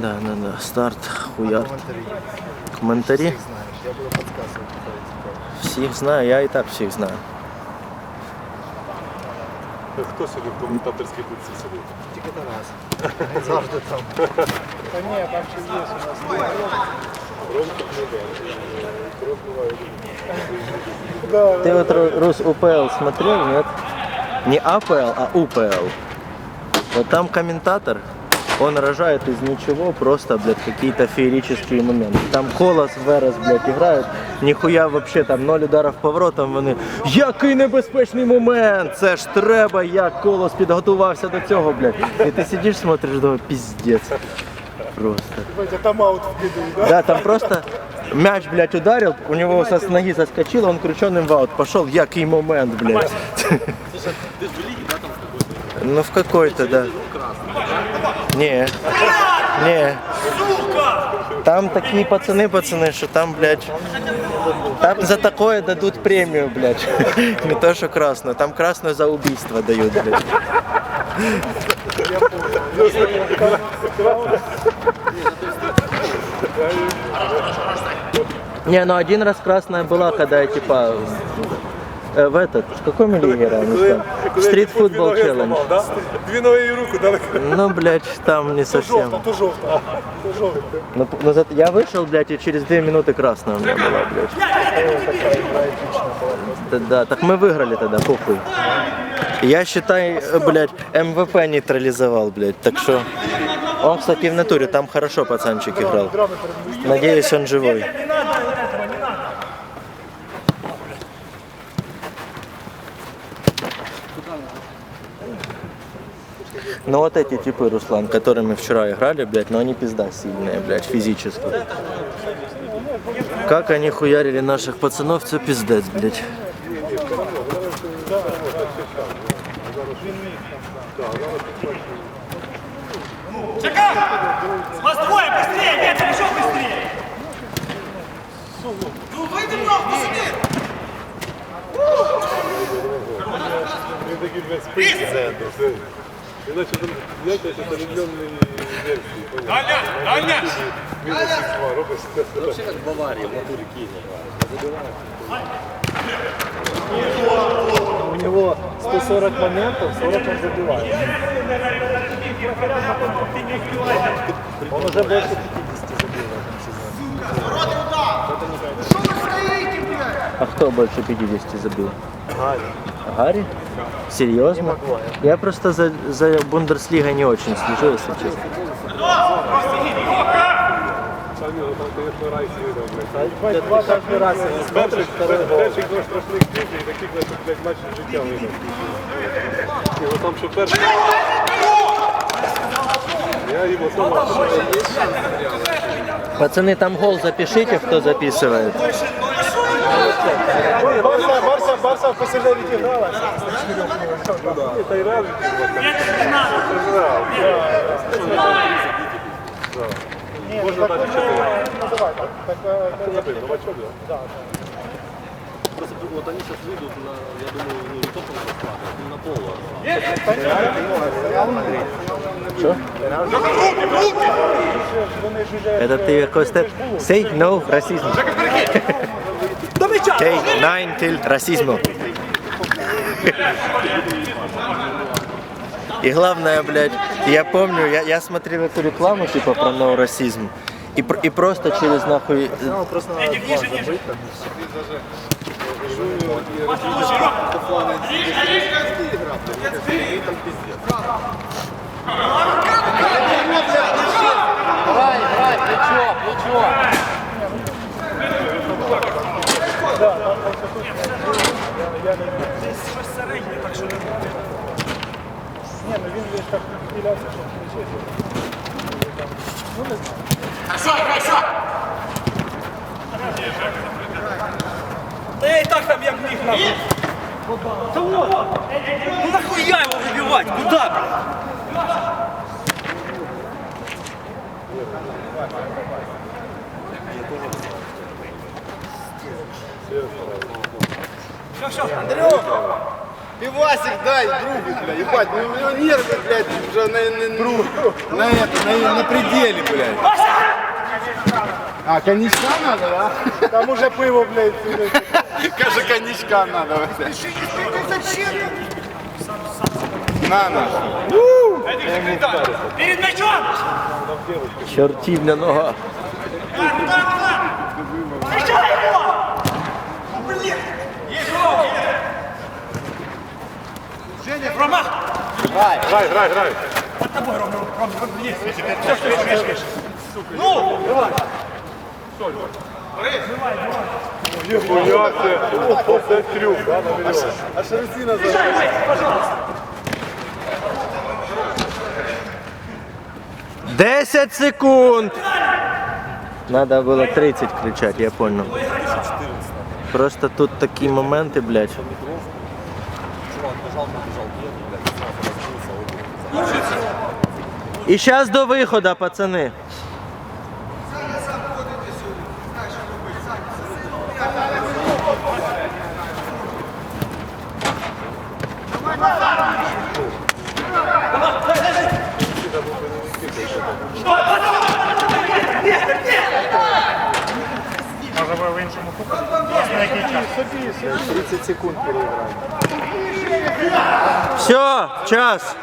Да, да, да. Старт, хуяр. Коментарі. Коментарі. Всіх знаєш, я буду підказувати. хто це. Всіх знаю, я і так всіх знаю. Хто сьогодні в коментаторській будці сидить? Тільки Тарас. Він завжди там. Та ні, там ще є у нас. Ромчик не йде. Кров буває. Ты вот Ру- Рус УПЛ смотрел, нет? Не АПЛ, а УПЛ. Вот там комментатор, он рожает из ничего просто, блядь, какие-то феерические моменты. Там Колос, Верес, блядь, играют. Нихуя вообще там ноль ударів поворотом. Вони. Який небезпечний момент! Це ж треба, як Колос підготувався до цього, блядь. І ти сидиш, смотриш, думаєш, піздець. Просто. Там аут да? Да, там просто мяч, блядь, ударил, у него со с ноги соскочил, он крученым в аут пошел. Який момент, блядь. Ну, в какой-то, да. Не, не. Там такие пацаны, пацаны, что там, блядь, там за такое дадут премию, блядь. Не то, что красную, там красную за убийство дают, блядь. Не, ну один раз красная была, когда я типа э, в этот, в какой мы лиге играем? Стрит футбол челлендж. Дві ноги руку дали. Ну, блядь, там не совсем. То жовта. То жовта. Ну, ну, зато я вышел, блядь, и через две минуты красная у меня была, блядь. Да, да, так мы выиграли тогда, похуй. Я считай, э, блядь, МВП нейтрализовал, блядь, так что... Он, кстати, в натуре, там хорошо пацанчик играл. Надеюсь, он живой. Ну вот эти типы, Руслан, которыми вчера играли, блядь, но они пизда сильные, блядь, физически. Как они хуярили наших пацанов, все пиздец, блядь. Вас двое, быстрее! Нет, еще быстрее! Ну выйди такий, блядь, спить. Іначе там, знаєте, що це мільйонні версії. Даня! Даня! Мінус 2 робиш. У него 140 моментов, 40 он забивает. Он уже больше А кто больше 50 забил? Гарри. Гарри? Серьезно? Я просто за, за Бундеслигой не очень слежу, если честно. Там його там, звісно, рай сіли, блядь. Ебать, два каждый раз они смотрят, Перших, второй гол. перших два страшних днів і таких, блядь, блядь, матчів життя вийде. Його там, що перший... Я йому сама. Пацаны, там гол запишите, кто записывает. Барса, Барса, Барса посильно відігралась. Та й реально. Ні, Можна так дати не чотири. називай так. Так, е, Це забив, новачок, да? Просто вот они сейчас выйдут на, я думаю, ну, не только на расклад, а на пол. Что? вони ж уже Это ты какой степ? Say no расизм. Say nine till расизму. И главное, блядь, я помню, я, я смотрел эту рекламу, типа, про no расизм. И, и просто через нахуй... Просто надо два забити. Ні, ну він лише так відхилявся, що кричить. Хорошо, хорошо! Да я и так там як міг нахуй. Ну нахуя его выбивать? Куда? Все, все, Андрюх! Пивасик дай другу, бля, ебать, ну у него нервы, блядь, уже на, на, на, это, на, на пределе, блядь. А, коньячка надо, да? Там уже пиво, блядь. Каже, коньячка надо. блядь. На, на. Перед мячом! Чортівня нога. Встречай Рома! Грай, грай, грай, грай. Под тобой, Рома, Ром, Ром, Ром, есть. Все, все, все, все, все. Ну! Давай. Соль, Борис. Давай, давай. Ой, хуя, это трюк, да, на миллион. А шарусина за... пожалуйста. 10 секунд! Надо было 30 кричать, я понял. Просто тут такие моменты, блядь. И сейчас до выхода, пацаны. Може ви в іншому купі? На який час? 30 секунд переіграй. Все, час.